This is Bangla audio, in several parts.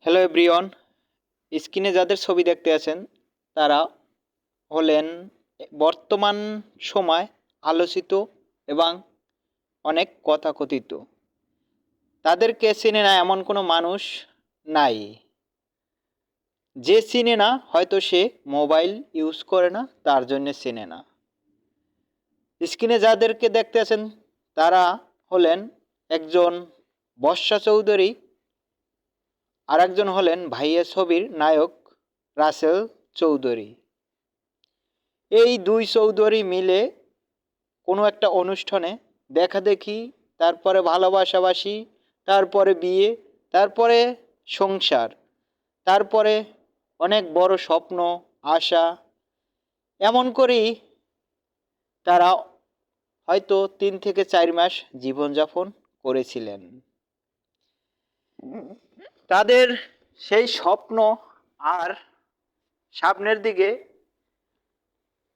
হ্যালো এভরিওয়ান স্ক্রিনে যাদের ছবি দেখতে আছেন, তারা হলেন বর্তমান সময় আলোচিত এবং অনেক কথাকথিত। তাদেরকে চিনে না এমন কোনো মানুষ নাই। যে চিনে না, হয়তো সে মোবাইল ইউজ করে না, তার জন্য চেনে না। স্ক্রিনে যাদেরকে দেখতে আছেন, তারা হলেন একজন বর্ষা চৌধুরী। আর একজন হলেন ভাইয়া ছবির নায়ক রাসেল চৌধুরী। এই দুই চৌধুরী মিলে কোনো একটা অনুষ্ঠানে দেখা দেখি, তারপরে ভালোবাসাবাসি, তারপরে বিয়ে, তারপরে সংসার, তারপরে অনেক বড় স্বপ্ন, আশা। এমন করেই তারা হয়তো তিন থেকে চার মাস জীবনযাপন করেছিলেন। তাদের সেই স্বপ্ন আর সামনের দিকে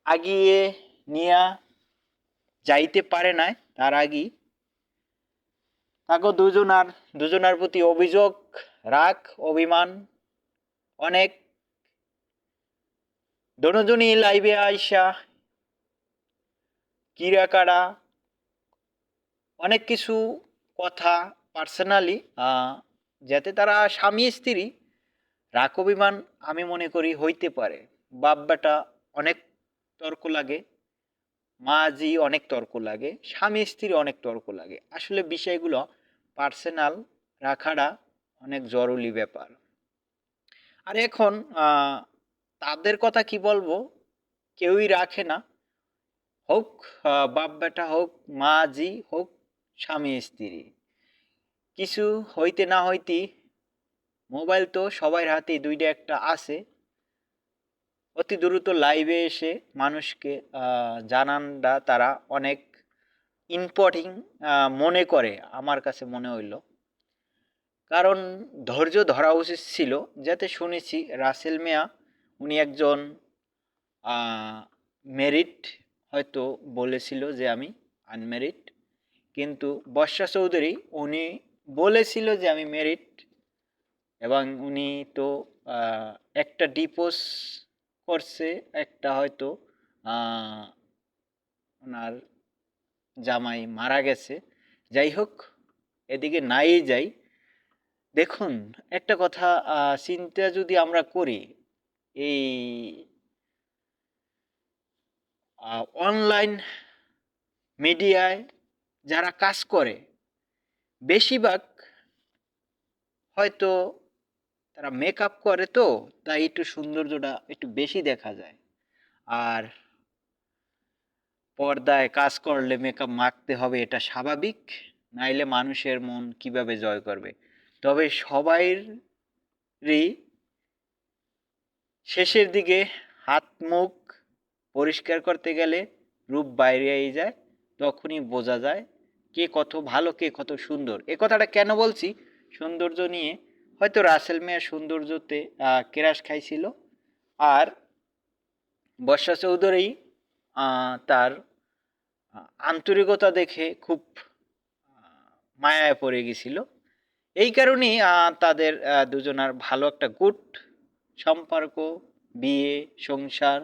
আগিয়ে নিয়ে যাইতে পারে নাই, তার আগেই। তাকে দুজনার দুজনার প্রতি অভিযোগ, রাগ, অভিমান, অনেক। দনোজনই লাইভে আইসা কিরাকাড়া অনেক কিছু কথা পার্সোনালি যাতে তারা স্বামী, স্ত্রী রাগ অভিমান আমি মনে করি হইতে পারে। বাপ বেটা অনেক তর্ক লাগে মাঝি অনেক তর্ক লাগে, স্বামী, স্ত্রী অনেক তর্ক লাগে। আসলে বিষয়গুলো পার্সোনাল রাখাটা অনেক জরুরি ব্যাপার। আর এখন তাদের কথা কি বলব? কেউই রাখে না। হোক বাপ বেটা হোক মাঝি হোক, স্বামী, স্ত্রী। কিছু হইতে না হইতে মোবাইল তো সবার হাতে দুইটা একটা আছে। অতি দ্রুত লাইভে এসে মানুষকে জানানটা তারা অনেক ইম্পর্টিং মনে করে আমার কাছে মনে হইল। কারণ ধৈর্য ধরা উচিত ছিল, যাতে শুনেছি রাসেল মিয়া উনি একজন মেরিট হয়তো বলেছিল যে আমি আনমেরিট কিন্তু বর্ষা চৌধুরী উনি বলেছিল যে আমি মেরিট এবং উনি তো একটা ডিপোজ করছে, একটা হয়তো ওনার জামাই মারা গেছে। যাই হোক, এদিকে নাই যাই। দেখুন, একটা কথা চিন্তা যদি আমরা করি, এই অনলাইন মিডিয়ায় যারা কাজ করে বেশিরভাগ হয়তো তারা মেকআপ করে তো, তাই একটু সৌন্দর্যটা একটু বেশি দেখা যায়। আর পর্দায় কাজ করলে মেকআপ মাখতে হবে, এটা স্বাভাবিক। নাইলে মানুষের মন কীভাবে জয় করবে? তবে সবাইরই শেষের দিকে হাত, মুখ পরিষ্কার করতে গেলে রূপ বাইরে যায়, তখনই বোঝা যায় কে কত ভালো, কে কত সুন্দর। এ কথাটা কেন বলছি? সৌন্দর্য নিয়ে। হয়তো রাসেল মেয়ার সৌন্দর্যতে কেরাস খাইছিল। আর বর্ষা চৌধুরী তার আন্তরিকতা দেখে খুব মায়ায় পড়ে গেছিল। এই কারণেই তাদের দুজনার ভালো একটা গুড সম্পর্ক, বিয়ে, সংসার,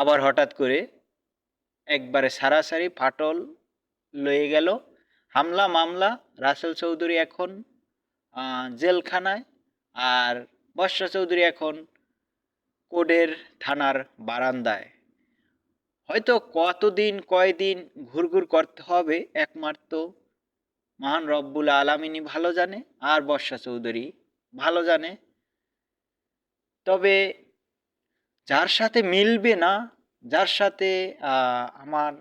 আবার হঠাৎ করে একবারে সারাসারি, ফাটল লয়ে গেল। হামলা, মামলা, রাসেল চৌধুরী এখন জেলখানায় আর বর্ষা চৌধুরী এখন কোডের থানার বারান্দায়। হয়তো কতদিন, কয়দিন ঘুরঘুর করতে হবে একমাত্র মহান রব্বুল আলামিনী ভালো জানে আর বর্ষা চৌধুরী ভালো জানে। তবে যার সাথে মিলবে না, যার সাথে আমার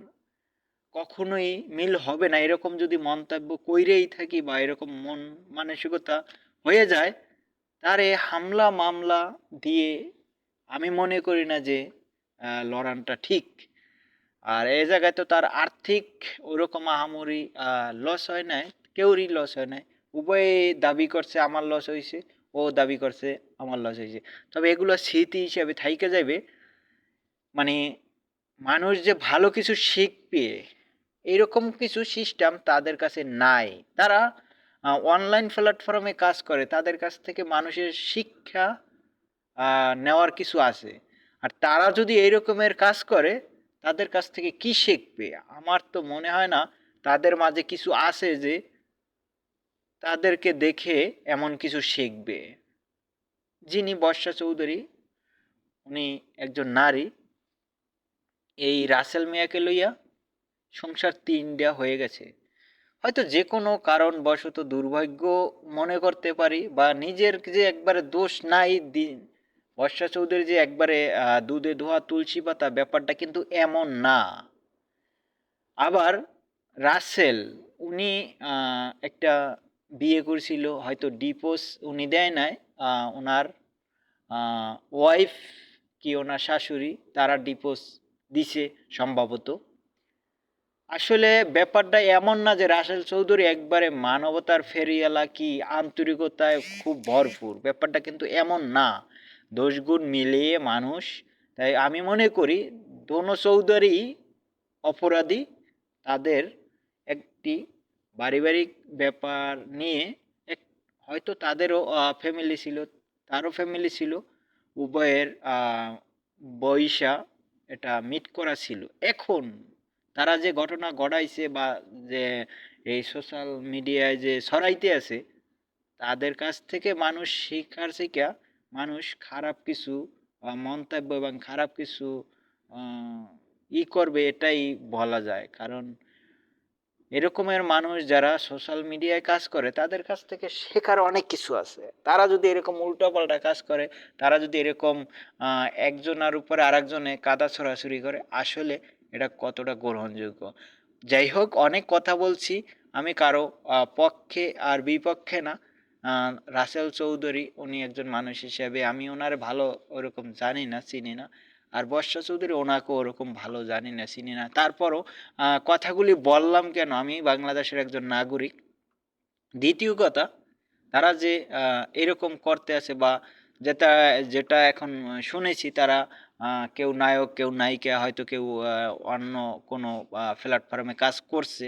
কখনোই মিল হবে না। এরকম যদি মন্তব্য কইরেই থাকি বা এরকম মন মানসিকতা হয়ে যায়, তারে হামলা মামলা দিয়ে আমি মনে করি না যে লড়ানটা ঠিক। আর এই জায়গায় তো তার আর্থিক ওরকম আহামরি লস হয় নাই, কেউরই লস হয় নাই। উভয়ে দাবি করছে আমার লস হয়েছে ও দাবি করছে আমার লস হয়েছে তবে এগুলো স্মৃতি হিসাবে থাইকে যাবে মানে মানুষ যে ভালো কিছু শিখবে এরকম কিছু সিস্টেম তাদের কাছে নাই। তারা অনলাইন প্ল্যাটফর্মে কাজ করে, তাদের কাছ থেকে মানুষের শিক্ষা নেওয়ার কিছু আছে। আর তারা যদি এই রকমের কাজ করে, তাদের কাছ থেকে কি শিখবে? আমার তো মনে হয় না তাদের মাঝে কিছু আছে যে তাদেরকে দেখে এমন কিছু শিখবে। যিনি বর্ষা চৌধুরী, উনি একজন নারী। এই রাসেল মিয়াকে লইয়া সংসার তিনটা হয়ে গেছে। হয়তো যে কোনো কারণবশত দুর্ভাগ্য মনে করতে পারি বা নিজের যে একবারে দোষ নাই দিন, বর্ষা চৌধুরী যে একবারে দুধে ধোয়া তুলসী পাতা ব্যাপারটা কিন্তু এমন না। আবার রাসেল, উনি একটা বিয়ে করেছিল, হয়তো ডিপোজ উনি দেয় নাই ওনার ওয়াইফ কি ওনার শাশুড়ি, তারা ডিপোজ দিছে সম্ভবত। আসলে ব্যাপারটা এমন না যে রাসেল চৌধুরী একবারে মানবতার ফেরিয়ালা কি আন্তরিকতায় খুব ভরপুর। ব্যাপারটা কিন্তু এমন না। দোষগুণ মিলিয়ে মানুষ। তাই আমি মনে করি দোনো চৌধুরী অপরাধী। তাদের একটি পারিবারিক ব্যাপার নিয়ে এক, হয়তো তাদেরও ফ্যামিলি ছিল, তারও ফ্যামিলি ছিল। উভয়ের বৈশা এটা মিট করা ছিল। এখন তারা যে ঘটনা ঘটাইছে বা যে এই সোশ্যাল মিডিয়ায় যে ছড়াইতে আছে, তাদের কাছ থেকে মানুষ শিক্ষার শিক্ষা, মানুষ খারাপ কিছু মন্তব্য এবং খারাপ কিছু ই করবে এটাই বলা যায়। কারণ এরকমের মানুষ যারা সোশ্যাল মিডিয়ায় কাজ করে, তাদের কাছ থেকে শেখার অনেক কিছু আছে। তারা যদি এরকম উল্টোপাল্টা কাজ করে, তারা যদি এরকম একজনের উপরে আরেকজনে কাদা ছড়াছড়ি করে, আসলে এটা কতটা গ্রহণযোগ্য? যাই হোক অনেক কথা বলছি। আমি কারও পক্ষে আর বিপক্ষে না। রাসেল চৌধুরী, উনি একজন মানুষ হিসেবে আমি ওনার ভালো ওরকম জানি না, চিনি না। আর বর্ষা চৌধুরী ওনাকেও ওরকম ভালো জানি না, চিনি না। তারপরও কথাগুলি বললাম কেন? আমি বাংলাদেশের একজন নাগরিক। দ্বিতীয় কথা, তারা যে এরকম করতে আছে বা যেটা যেটা এখন শুনেছি, তারা কেউ নায়ক, কেউ নায়িকা, হয়তো কেউ অন্য কোনো প্ল্যাটফর্মে কাজ করছে।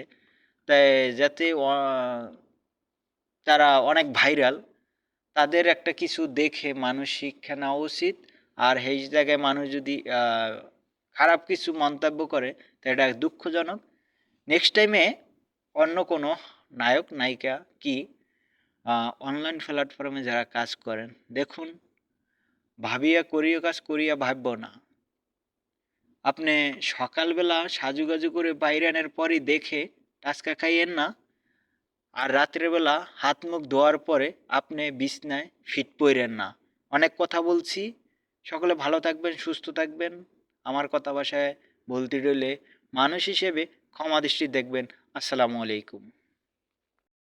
তাই যাতে তারা অনেক ভাইরাল তাদের একটা কিছু দেখে মানুষ শিক্ষা নেওয়া উচিত। আর সেই জায়গায় মানুষ যদি খারাপ কিছু মন্তব্য করে, তো এটা দুঃখজনক। নেক্সট টাইমে অন্য কোনো নায়ক, নায়িকা কি অনলাইন প্ল্যাটফর্মে যারা কাজ করেন, দেখুন। ভাবিয়া করিয়া কাজ করিয়া ভাবব না। আপনি সকালবেলা সাজুগাজু করে বাইরানের পরই দেখে টাচকা খাইয়েন না, আর রাত্রেবেলা হাত মুখ ধোয়ার পরে আপনি বিছনায় ফিট পইরেন না। অনেক কথা বলছি, সকলে ভালো থাকবেন, সুস্থ থাকবেন। আমার কথা ভাষায় বলতে রইলে মানুষ হিসেবে ক্ষমা দৃষ্টি দেখবেন। আসসালামু আলাইকুম।